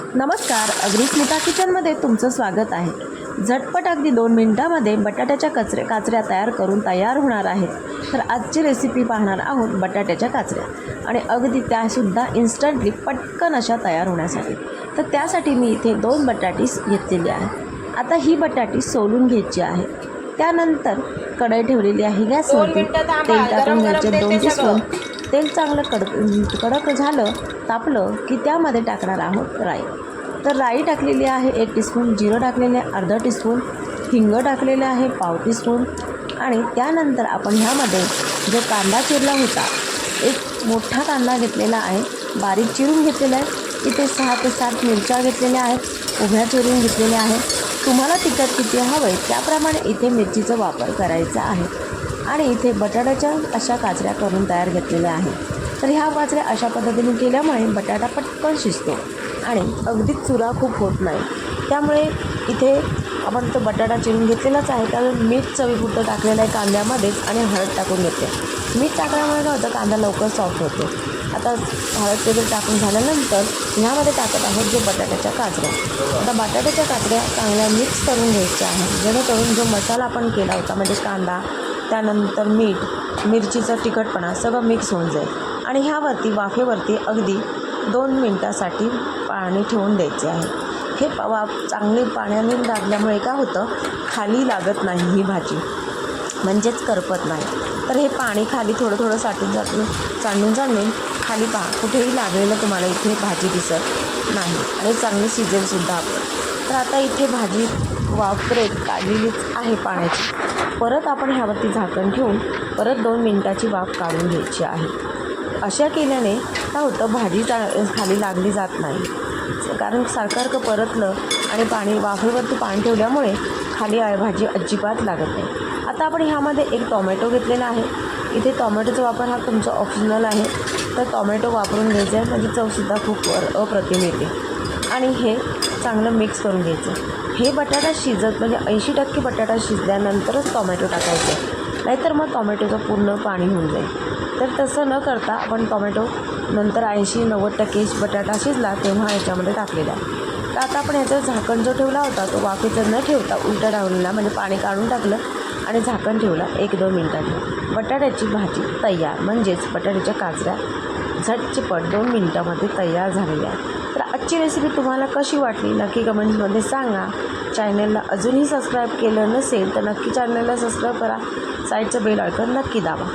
नमस्कार अग्निस्मिता किचनमध्ये तुमचं स्वागत आहे. झटपट अगदी दोन मिनटामध्ये बटाट्याच्या कचरे काचऱ्या तयार करून तयार होणार आहेत. तर आजची रेसिपी पाहणार आहोत बटाट्याच्या काचऱ्या. आणि अगदी त्यासुद्धा इन्स्टंटली पटकन अशा तयार होण्यासाठी. तर त्यासाठी मी इथे दोन बटाटीस घेतलेली आहे आता ही बटाटी सोलून घ्यायची आहे. त्यानंतर कढई ठेवलेली आहे गॅसवरती. तेल टाकून घ्यायचे दोन देते तेल चांगलं कडक कडक झालं तापलं की त्यामध्ये टाकणार आहोत राई. तर राई टाकलेली आहे एक टीस्पून जिरं टाकलेले आहे अर्धा टीस्पून हिंग टाकलेले आहे पाव टीस्पून आणि त्यानंतर आपण ह्यामध्ये जो कांदा चिरला होता एक मोठा कांदा घेतलेला आहे बारीक चिरून घेतलेला आहे इथे सहा ते सात मिरच्या घेतलेल्या आहेत उभ्या चिरून घेतलेल्या आहेत. तुम्हाला तिखट किती हवं आहे त्याप्रमाणे इथे मिरचीचा वापर करायचा आहे. आणि इथे बटाट्याच्या अशा काचऱ्या करून तयार घेतलेल्या आहेत. तर ह्या काचऱ्या अशा पद्धतीने केल्यामुळे बटाटा पटकन शिजतो आणि अगदीच चुरा खूप होत नाही. त्यामुळे इथे आपण तो बटाटा चिरून घेतलेलाच आहे. त्यामुळे मीठ चवीपुरतं टाकलेलं आहे कांद्यामध्येच आणि हळद टाकून घेते मीठ टाकल्यामुळे काय होतं? कांदा लवकर सॉफ्ट होतो. आता हळद वगैरे टाकून झाल्यानंतर ह्यामध्ये टाकत आहोत जे बटाट्याच्या काचऱ्या. आता बटाट्याच्या काचऱ्या चांगल्या मिक्स करून घ्यायच्या आहेत. जेणेकरून जो मसाला आपण केला होता म्हणजे कांदा त्यानंतर मीठ मिरचीचा तिखटपणा सगळं मिक्स होऊन जाईल. आणि ह्यावरती वाफेवरती अगदी दोन मिनटासाठी पाणी ठेवून द्यायचे आहे. हे प वाफ चांगले पाण्याने लागल्यामुळे काय होतं? खाली लागत नाही ही भाजी. म्हणजेच करपत नाही. तर हे पाणी खाली थोडं थोडं साठून साठून चांडून चांडून खाली पहा. कुठेही लागलेलं तुम्हाला इथे भाजी दिसत नाही. आणि चांगली शिजेलसुद्धा आपण. तर आता इथे भाजी वापरेत काढलेलीच आहे पाण्याची. परत आपण ह्यावरती झाकण ठेवून परत दोन मिनटाची वाफ काढून घ्यायची आहे. अशा केल्याने काय होतं? भाजी चा खाली लागली जात नाही. कारण सारखं परतलं आणि पाणी वाफेवरती पाणी ठेवल्यामुळे खाली आ- भाजी अजिबात लागत नाही. आता आपण ह्यामध्ये एक टॉमॅटो घेतलेला आहे. इथे टॉमॅटोचा वापर हा तुमचा ऑप्शनल आहे. तर टॉमॅटो वापरून घ्यायचा आहे. म्हणजे चवसुद्धा खूप अप्रतिम येते. आणि हे चांगलं मिक्स करून घ्यायचं. हे बटाटा शिजत म्हणजे ऐंशी टक्के बटाटा शिजल्यानंतरच टॉमॅटो टाकायचं. नाहीतर मग टॉमॅटोचं पूर्ण पाणी होऊन जाईल. तर तसं न करता आपण टॉमॅटो नंतर ऐंशी नव्वद टक्के बटाटा शिजला तेव्हा याच्यामध्ये टाकलेला तर आता आपण याचं झाकण जो ठेवला होता तो वाफेचा न ठेवता उलटा डावलेला म्हणजे पाणी काढून टाकलं आणि झाकण ठेवलं एक दोन मिनटांनी. बटाट्याची भाजी तयार म्हणजेच बटाट्याच्या काजऱ्या झटचिपट दोन मिनटामध्ये तयार झालेली आहे तर आजची रेसिपी तुम्हाला कशी वाटली? नक्की कमेंट्समध्ये सांगा. चॅनलला अजूनही सबस्क्राईब केलं नसेल तर नक्की चॅनलला सबस्क्राईब करा. साईडचं बेल आयकॉन नक्की दाबा.